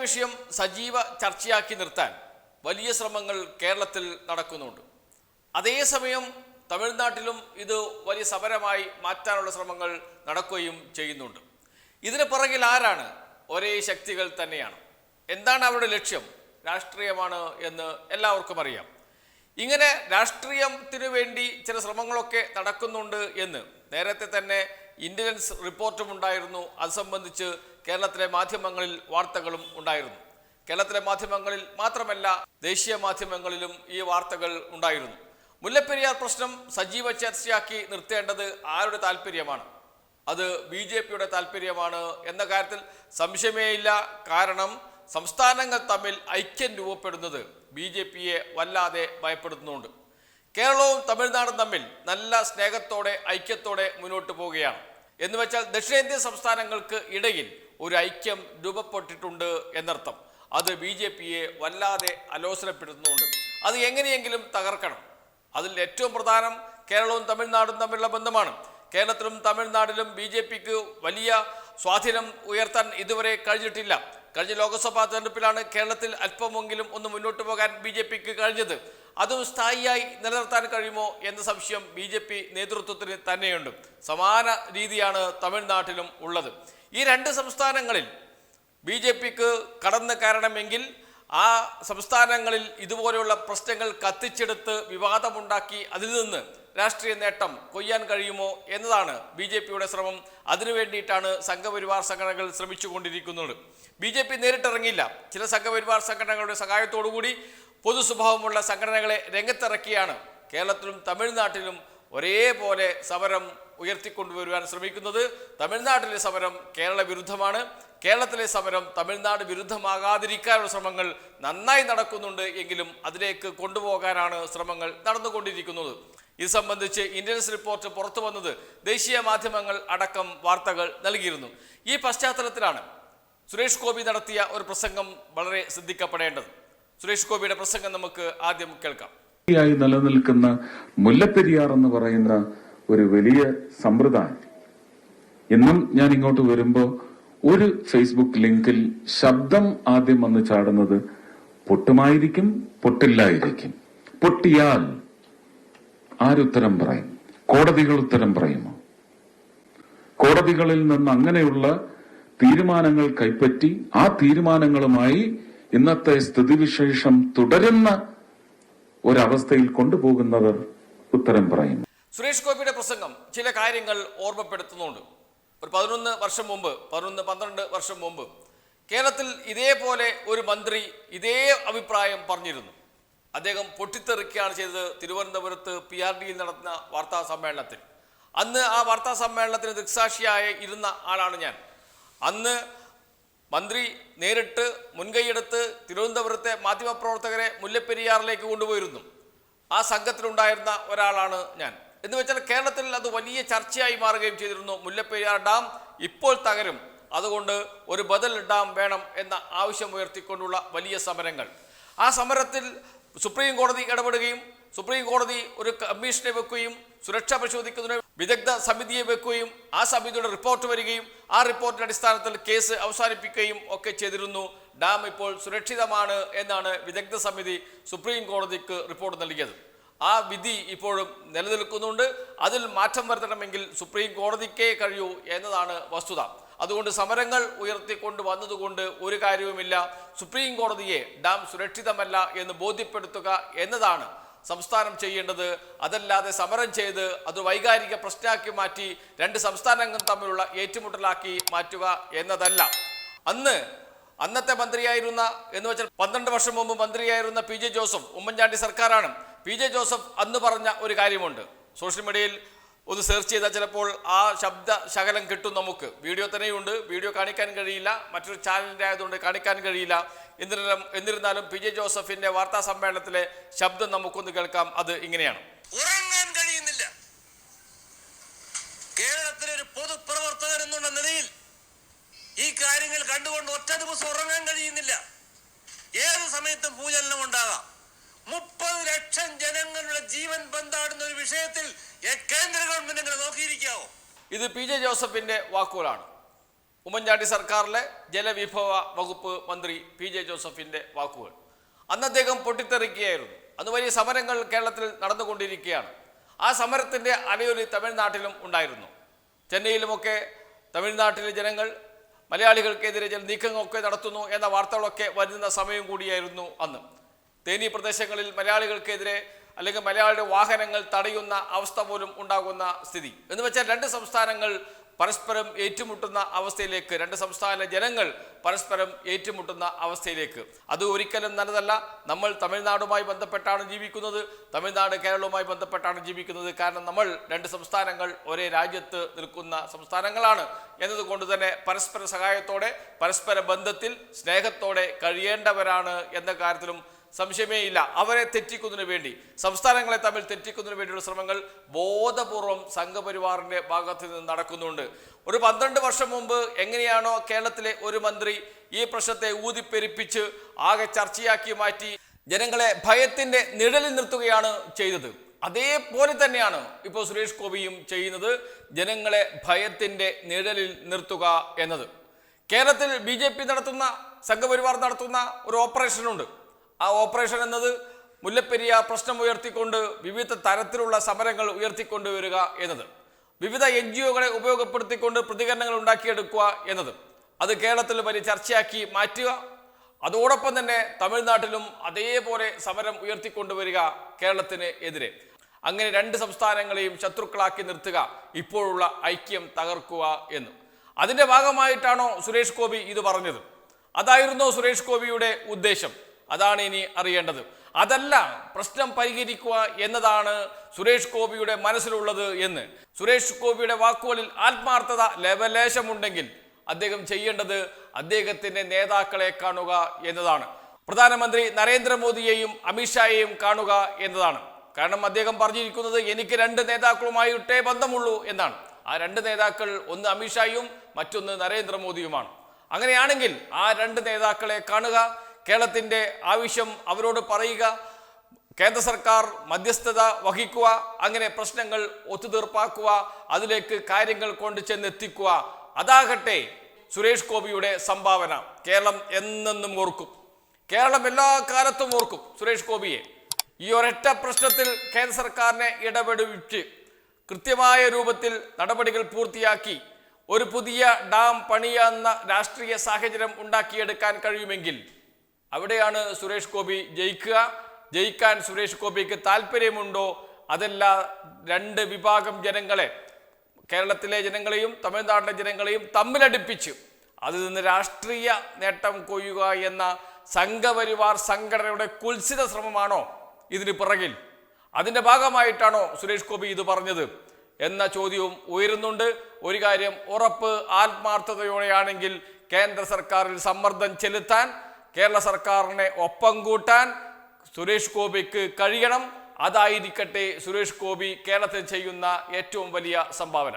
വിഷയം സജീവ ചർച്ചയാക്കി നിർത്താൻ വലിയ ശ്രമങ്ങൾ കേരളത്തിൽ നടക്കുന്നുണ്ട്. അതേസമയം തമിഴ്നാട്ടിലും ഇത് വലിയ സമരമായി മാറ്റാനുള്ള ശ്രമങ്ങൾ നടക്കുകയും ചെയ്യുന്നുണ്ട്. ഇതിന് പുറകിൽ ആരാണ് ഒരേ ശക്തികൾ തന്നെയാണ്? എന്താണ് അവരുടെ ലക്ഷ്യം? രാഷ്ട്രീയമാണ് എന്ന് എല്ലാവർക്കും അറിയാം. ഇങ്ങനെ രാഷ്ട്രീയത്തിനു വേണ്ടി ചില ശ്രമങ്ങളൊക്കെ നടക്കുന്നുണ്ട് എന്ന് നേരത്തെ തന്നെ ഇന്റലിജൻസ് റിപ്പോർട്ടും ഉണ്ടായിരുന്നു. അത് സംബന്ധിച്ച് കേരളത്തിലെ മാധ്യമങ്ങളിൽ വാർത്തകളും ഉണ്ടായിരുന്നു. കേരളത്തിലെ മാധ്യമങ്ങളിൽ മാത്രമല്ല ദേശീയ മാധ്യമങ്ങളിലും ഈ വാർത്തകൾ ഉണ്ടായിരുന്നു. മുല്ലപ്പെരിയാർ പ്രശ്നം സജീവ ചർച്ചയാക്കി നിർത്തേണ്ടത് ആരുടെ താല്പര്യമാണ് അത് ബി ജെ പിയുടെ താല്പര്യമാണ് എന്ന കാര്യത്തിൽ സംശയമേയില്ല. കാരണം സംസ്ഥാനങ്ങൾ തമ്മിൽ ഐക്യം രൂപപ്പെടുന്നത് ബി ജെ പിയെ വല്ലാതെ ഭയപ്പെടുത്തുന്നുണ്ട്. കേരളവും തമിഴ്നാടും തമ്മിൽ നല്ല സ്നേഹത്തോടെ ഐക്യത്തോടെ മുന്നോട്ട് പോവുകയാണ്. എന്നുവെച്ചാൽ ദക്ഷിണേന്ത്യൻ സംസ്ഥാനങ്ങൾക്ക് ഇടയിൽ ഒരു ഐക്യം രൂപപ്പെട്ടിട്ടുണ്ട് എന്നർത്ഥം. അത് ബി ജെ പിയെ വല്ലാതെ അലോസരപ്പെടുത്തുന്നുണ്ട്. അത് എങ്ങനെയെങ്കിലും തകർക്കണം. അതിൽ ഏറ്റവും പ്രധാനം കേരളവും തമിഴ്നാടും തമ്മിലുള്ള ബന്ധമാണ്. കേരളത്തിലും തമിഴ്നാട്ടിലും ബി ജെ പിക്ക് വലിയ സ്വാധീനം ഉയർത്താൻ ഇതുവരെ കഴിഞ്ഞിട്ടില്ല. കഴിഞ്ഞ ലോക്സഭാ തെരഞ്ഞെടുപ്പിലാണ് കേരളത്തിൽ അല്പമെങ്കിലും ഒന്ന് മുന്നോട്ട് പോകാൻ ബി ജെ പിക്ക് കഴിഞ്ഞത്. അതും സ്ഥായിയായി നിലനിർത്താൻ കഴിയുമോ എന്ന സംശയം ബി ജെ പി നേതൃത്വത്തിന് തന്നെയുണ്ട്. സമാന രീതിയാണ് തമിഴ്നാട്ടിലും ഉള്ളത്. ഈ രണ്ട് സംസ്ഥാനങ്ങളിൽ ബി ജെ പിക്ക് കടന്നു കയറണമെങ്കിൽ ആ സംസ്ഥാനങ്ങളിൽ ഇതുപോലെയുള്ള പ്രശ്നങ്ങൾ കത്തിച്ചെടുത്ത് വിവാദമുണ്ടാക്കി അതിൽ നിന്ന് രാഷ്ട്രീയ നേട്ടം കൊയ്യാൻ കഴിയുമോ എന്നതാണ് ബി ജെ പിയുടെ ശ്രമം. അതിനു വേണ്ടിയിട്ടാണ് സംഘപരിവാർ സംഘടനകൾ ശ്രമിച്ചുകൊണ്ടിരിക്കുന്നത്. ബി ജെ പി നേരിട്ടിറങ്ങിയില്ല. ചില സംഘപരിവാർ സംഘടനകളുടെ സഹായത്തോടുകൂടി പൊതു സ്വഭാവമുള്ള സംഘടനകളെ രംഗത്തിറക്കിയാണ് കേരളത്തിലും തമിഴ്നാട്ടിലും ഒരേപോലെ സമരം ഉയർത്തിക്കൊണ്ടുവരുവാൻ ശ്രമിക്കുന്നത്. തമിഴ്നാട്ടിലെ സമരം കേരള വിരുദ്ധമാണ്. കേരളത്തിലെ സമരം തമിഴ്നാട് വിരുദ്ധമാകാതിരിക്കാനുള്ള ശ്രമങ്ങൾ നന്നായി നടക്കുന്നുണ്ട് എങ്കിലും അതിലേക്ക് കൊണ്ടുപോകാനാണ് ശ്രമങ്ങൾ നടന്നുകൊണ്ടിരിക്കുന്നത്. ഇത് സംബന്ധിച്ച് ഇന്റലിജൻസ് റിപ്പോർട്ട് പുറത്തു വന്നത് ദേശീയ മാധ്യമങ്ങൾ അടക്കം വാർത്തകൾ നൽകിയിരുന്നു. ഈ പശ്ചാത്തലത്തിലാണ് സുരേഷ് ഗോപി നടത്തിയ ഒരു പ്രസംഗം വളരെ ശ്രദ്ധിക്കപ്പെടേണ്ടത്. സുരേഷ് ഗോപിയുടെ പ്രസംഗം നമുക്ക് ആദ്യം കേൾക്കാം. ായി നിലനിൽക്കുന്ന മുല്ലപ്പെരിയാർ എന്ന് പറയുന്ന ഒരു വലിയ സമ്പ്രദായം. ഇന്നും ഞാൻ ഇങ്ങോട്ട് വരുമ്പോ ഒരു ഫേസ്ബുക്ക് ലിങ്കിൽ ശബ്ദം ആദ്യം വന്ന് ചാടുന്നത് പൊട്ടുമായിരിക്കും പൊട്ടില്ലായിരിക്കും. പൊട്ടിയാൽ ആരുത്തരം പറയും? കോടതികൾ ഉത്തരം പറയുമോ? കോടതികളിൽ നിന്ന് അങ്ങനെയുള്ള തീരുമാനങ്ങൾ കൈപ്പറ്റി ആ തീരുമാനങ്ങളുമായി ഇന്നത്തെ സ്ഥിതിവിശേഷം തുടരുന്ന ഒരവസ്ഥയിൽ കൊണ്ടുപോകുന്നവർ ഉത്തരം പറയുന്നു. സുരേഷ് ഗോപിയുടെ പ്രസംഗം ചില കാര്യങ്ങൾ ഓർമ്മപ്പെടുത്തുന്നുണ്ട്. ഒരു പതിനൊന്ന് വർഷം മുമ്പ് പതിനൊന്ന് പന്ത്രണ്ട് വർഷം മുമ്പ് കേരളത്തിൽ ഇതേപോലെ ഒരു മന്ത്രി ഇതേ അഭിപ്രായം പറഞ്ഞിരുന്നു. അദ്ദേഹം പൊട്ടിത്തെറിക്കുകയാണ് ചെയ്തത് തിരുവനന്തപുരത്ത് പി ആർ ഡിയിൽ നടന്ന വാർത്താ സമ്മേളനത്തിൽ. അന്ന് ആ വാർത്താ സമ്മേളനത്തിന് ദൃക്സാക്ഷിയായി ഇരുന്ന ആളാണ് ഞാൻ. അന്ന് മന്ത്രി നേരിട്ട് മുൻകൈയെടുത്ത് തിരുവനന്തപുരത്തെ മാധ്യമപ്രവർത്തകരെ മുല്ലപ്പെരിയാറിലേക്ക് കൊണ്ടുപോയിരുന്നു. ആ സംഘത്തിലുണ്ടായിരുന്ന ഒരാളാണ് ഞാൻ. എന്ന് വെച്ചാൽ കേരളത്തിൽ അത് വലിയ ചർച്ചയായി മാറുകയും ചെയ്തിരുന്നു. മുല്ലപ്പെരിയാർ ഡാം ഇപ്പോൾ തകരും. അതുകൊണ്ട് ഒരു ബദൽ ഡാം വേണം എന്ന ആവശ്യം ഉയർത്തിക്കൊണ്ടുള്ള വലിയ സമരങ്ങൾ. ആ സമരത്തിൽ സുപ്രീം കോടതി ഇടപെടുകയും സുപ്രീം കോടതി ഒരു കമ്മീഷനെ വെക്കുകയും സുരക്ഷ പരിശോധിക്കുന്നതിന് വിദഗ്ധ സമിതിയെ വെക്കുകയും ആ സമിതിയുടെ റിപ്പോർട്ട് വരികയും ആ റിപ്പോർട്ടിന്റെ അടിസ്ഥാനത്തിൽ കേസ് അവസാനിപ്പിക്കുകയും ഒക്കെ ചെയ്തിരുന്നു. ഡാം ഇപ്പോൾ സുരക്ഷിതമാണ് എന്നാണ് വിദഗ്ധ സമിതി സുപ്രീം കോടതിക്ക് റിപ്പോർട്ട് നൽകിയത്. ആ വിധി ഇപ്പോഴും നിലനിൽക്കുന്നുണ്ട്. അതിൽ മാറ്റം വരുത്തണമെങ്കിൽ സുപ്രീം കോടതിക്കേ കഴിയൂ എന്നതാണ് വസ്തുത. അതുകൊണ്ട് സമരങ്ങൾ ഉയർത്തിക്കൊണ്ട് വന്നതുകൊണ്ട് ഒരു കാര്യവുമില്ല. സുപ്രീം കോടതിയെ ഡാം സുരക്ഷിതമല്ല എന്ന് ബോധ്യപ്പെടുത്തുക എന്നതാണ് സംസ്ഥാനം ചെയ്യേണ്ടത് അതല്ലാതെ സമരം ചെയ്ത് അത് വൈകാരിക പ്രശ്നമാക്കി മാറ്റി രണ്ട് സംസ്ഥാനങ്ങൾ തമ്മിലുള്ള ഏറ്റുമുട്ടലാക്കി മാറ്റുക എന്നതല്ല. അന്ന് അന്നത്തെ മന്ത്രിയായിരുന്ന എന്ന് വെച്ചാൽ പന്ത്രണ്ട് വർഷം മുമ്പ് മന്ത്രിയായിരുന്ന പി ജെ ജോസഫ് ഉമ്മൻചാണ്ടി സർക്കാരാണ്. പി ജെ ജോസഫ് അന്ന് പറഞ്ഞ ഒരു കാര്യമുണ്ട്. സോഷ്യൽ മീഡിയയിൽ ഒന്ന് സെർച്ച് ചെയ്താൽ ചിലപ്പോൾ ആ ശബ്ദ ശകലം കിട്ടും നമുക്ക്. വീഡിയോ തന്നെയുണ്ട്. വീഡിയോ കാണിക്കാൻ കഴിയില്ല. മറ്റൊരു ചാനലിന്റെ ആയതുകൊണ്ട് കാണിക്കാൻ കഴിയില്ല. എന്നിരുന്നാലും എന്നിരുന്നാലും പി ജെ ജോസഫിന്റെ വാർത്താ സമ്മേളനത്തിലെ ശബ്ദം നമുക്കൊന്ന് കേൾക്കാം. അത് ഇങ്ങനെയാണ്. ഉറങ്ങാൻ കഴിയുന്നില്ല. കേരളത്തിലെ ഒരു പൊതുപ്രവർത്തകൻ എന്നുള്ള നിലയിൽ ഈ കാര്യങ്ങൾ കണ്ടുകൊണ്ട് ഒറ്റ ദിവസം ഉറങ്ങാൻ കഴിയുന്നില്ല. ഏത് സമയത്തും ഭൂചലനം ഉണ്ടാകാം. മുപ്പത് ലക്ഷം ജനങ്ങളുടെ ജീവൻ ബന്ധാടുന്ന ഒരു വിഷയത്തിൽ കേന്ദ്ര ഗവൺമെന്റ് നോക്കിയിരിക്കാവോ ഇത് പി ജെ ജോസഫിന്റെ വാക്കുകളാണ്. ഉമ്മൻചാണ്ടി സർക്കാരിലെ ജലവിഭവ വകുപ്പ് മന്ത്രി പി ജെ ജോസഫിന്റെ വാക്കുകൾ. അന്ന് അദ്ദേഹം പൊട്ടിത്തെറിക്കുകയായിരുന്നു. അന്ന് വലിയ സമരങ്ങൾ കേരളത്തിൽ നടന്നുകൊണ്ടിരിക്കുകയാണ്. ആ സമരത്തിന്റെ അലയൊലി തമിഴ്നാട്ടിലും ഉണ്ടായിരുന്നു. ചെന്നൈയിലുമൊക്കെ തമിഴ്നാട്ടിലെ ജനങ്ങൾ മലയാളികൾക്കെതിരെ ചില നീക്കങ്ങളൊക്കെ നടത്തുന്നു എന്ന വാർത്തകളൊക്കെ വരുന്ന സമയം കൂടിയായിരുന്നു അന്ന്. തേനി പ്രദേശങ്ങളിൽ മലയാളികൾക്കെതിരെ അല്ലെങ്കിൽ മലയാളിയുടെ വാഹനങ്ങൾ തടയുന്ന അവസ്ഥ പോലും ഉണ്ടാകുന്ന സ്ഥിതി. എന്ന് വെച്ചാൽ രണ്ട് സംസ്ഥാനങ്ങൾ പരസ്പരം ഏറ്റുമുട്ടുന്ന അവസ്ഥയിലേക്ക് രണ്ട് സംസ്ഥാന ജനങ്ങൾ പരസ്പരം ഏറ്റുമുട്ടുന്ന അവസ്ഥയിലേക്ക്. അത് ഒരിക്കലും നല്ലതല്ല. നമ്മൾ തമിഴ്നാടുമായി ബന്ധപ്പെട്ടാണ് ജീവിക്കുന്നത്. തമിഴ്നാട് കേരളവുമായി ബന്ധപ്പെട്ടാണ് ജീവിക്കുന്നത്. കാരണം നമ്മൾ രണ്ട് സംസ്ഥാനങ്ങൾ ഒരേ രാജ്യത്ത് നിൽക്കുന്ന സംസ്ഥാനങ്ങളാണ്. എന്നതുകൊണ്ട് തന്നെ പരസ്പര സഹായത്തോടെ പരസ്പര ബന്ധത്തിൽ സ്നേഹത്തോടെ കഴിയേണ്ടവരാണ് എന്ന കാര്യത്തിലും സംശയമേ ഇല്ല അവരെ തെറ്റിക്കുന്നതിന് വേണ്ടി സംസ്ഥാനങ്ങളെ തമ്മിൽ തെറ്റിക്കുന്നതിന് വേണ്ടിയുള്ള ശ്രമങ്ങൾ ബോധപൂർവം സംഘപരിവാറിന്റെ ഭാഗത്ത് നിന്ന് നടക്കുന്നുണ്ട്. ഒരു പന്ത്രണ്ട് വർഷം മുമ്പ് എങ്ങനെയാണോ കേരളത്തിലെ ഒരു മന്ത്രി ഈ പ്രശ്നത്തെ ഊതിപ്പെരിപ്പിച്ച് ആകെ ചർച്ചയാക്കി മാറ്റി ജനങ്ങളെ ഭയത്തിന്റെ നിഴലിൽ നിർത്തുകയാണ് ചെയ്തത്. അതേപോലെ തന്നെയാണ് ഇപ്പോൾ സുരേഷ് ഗോപിയും ചെയ്യുന്നത് ജനങ്ങളെ ഭയത്തിന്റെ നിഴലിൽ നിർത്തുക എന്നത്. കേരളത്തിൽ ബി നടത്തുന്ന സംഘപരിവാർ നടത്തുന്ന ഒരു ഓപ്പറേഷനുണ്ട്. ആ ഓപ്പറേഷൻ എന്നത് മുല്ലപ്പെരിയ പ്രശ്നം ഉയർത്തിക്കൊണ്ട് വിവിധ തരത്തിലുള്ള സമരങ്ങൾ ഉയർത്തിക്കൊണ്ടുവരിക എന്നത്. വിവിധ എൻ ജി ഒകളെ ഉപയോഗപ്പെടുത്തിക്കൊണ്ട് പ്രതികരണങ്ങൾ ഉണ്ടാക്കിയെടുക്കുക എന്നത്. അത് കേരളത്തിൽ വലിയ ചർച്ചയാക്കി മാറ്റുക. അതോടൊപ്പം തന്നെ തമിഴ്നാട്ടിലും അതേപോലെ സമരം ഉയർത്തിക്കൊണ്ടുവരിക കേരളത്തിന് എതിരെ. അങ്ങനെ രണ്ട് സംസ്ഥാനങ്ങളെയും ശത്രുക്കളാക്കി നിർത്തുക ഇപ്പോഴുള്ള ഐക്യം തകർക്കുക എന്ന്. അതിന്റെ ഭാഗമായിട്ടാണോ സുരേഷ് ഗോപി ഇത് പറഞ്ഞത്? അതായിരുന്നോ സുരേഷ് ഗോപിയുടെ ഉദ്ദേശം? അതാണ് ഇനി അറിയേണ്ടത്. അതല്ല പ്രശ്നം പരിഹരിക്കുക എന്നതാണ് സുരേഷ് ഗോപിയുടെ മനസ്സിലുള്ളത് എന്ന്. സുരേഷ് ഗോപിയുടെ വാക്കുകളിൽ ആത്മാർത്ഥത ലവലേശമുണ്ടെങ്കിൽ അദ്ദേഹം ചെയ്യേണ്ടത് അദ്ദേഹത്തിന്റെ നേതാക്കളെ കാണുക എന്നതാണ്. പ്രധാനമന്ത്രി നരേന്ദ്രമോദിയെയും അമിത്ഷായെയും കാണുക എന്നതാണ്. കാരണം അദ്ദേഹം പറഞ്ഞിരിക്കുന്നത് എനിക്ക് രണ്ട് നേതാക്കളുമായിട്ടേ ബന്ധമുള്ളൂ എന്നാണ്. ആ രണ്ട് നേതാക്കൾ ഒന്ന് അമിത്ഷായും മറ്റൊന്ന് നരേന്ദ്രമോദിയുമാണ്. അങ്ങനെയാണെങ്കിൽ ആ രണ്ട് നേതാക്കളെ കാണുക കേരളത്തിന്റെ ആവശ്യം അവരോട് പറയുക കേന്ദ്ര സർക്കാർ മധ്യസ്ഥത വഹിക്കുക അങ്ങനെ പ്രശ്നങ്ങൾ ഒത്തുതീർപ്പാക്കുക അതിലേക്ക് കാര്യങ്ങൾ കൊണ്ട് ചെന്നെത്തിക്കുക. അതാകട്ടെ സുരേഷ് ഗോപിയുടെ സംഭാവന കേരളം എന്നെന്നും ഓർക്കും. കേരളം എല്ലാ കാലത്തും ഓർക്കും സുരേഷ് ഗോപിയെ. ഈ ഒരൊറ്റ പ്രശ്നത്തിൽ കേന്ദ്ര സർക്കാരിനെ ഇടപെടുവിച്ച് കൃത്യമായ രൂപത്തിൽ നടപടികൾ പൂർത്തിയാക്കി ഒരു പുതിയ ഡാം പണിയാന്ന രാഷ്ട്രീയ സാഹചര്യം ഉണ്ടാക്കിയെടുക്കാൻ കഴിയുമെങ്കിൽ അവിടെയാണ് സുരേഷ് ഗോപി ജയിക്കുക. ജയിക്കാൻ സുരേഷ് ഗോപിക്ക് താല്പര്യമുണ്ടോ? അതല്ല രണ്ട് വിഭാഗം ജനങ്ങളെ കേരളത്തിലെ ജനങ്ങളെയും തമിഴ്നാട്ടിലെ ജനങ്ങളെയും തമ്മിലടിപ്പിച്ച് അതിൽ നിന്ന് രാഷ്ട്രീയ നേട്ടം കൊയ്യുക എന്ന സംഘപരിവാർ സംഘടനയുടെ കുൽസിത ശ്രമമാണോ ഇതിന് പിറകിൽ? അതിന്റെ ഭാഗമായിട്ടാണോ സുരേഷ് ഗോപി ഇത് പറഞ്ഞത്? എന്ന ചോദ്യവും ഉയരുന്നുണ്ട്. ഒരു കാര്യം ഉറപ്പ് ആത്മാർത്ഥതയോടെയാണെങ്കിൽ കേന്ദ്ര സർക്കാരിൽ സമ്മർദ്ദം ചെലുത്താൻ കേരള സർക്കാരിനെ ഒപ്പം കൂട്ടാൻ സുരേഷ് ഗോപിക്ക് കഴിയണം. അതായിരിക്കട്ടെ സുരേഷ് ഗോപി കേരളത്തിൽ ചെയ്യുന്ന ഏറ്റവും വലിയ സംഭാവന.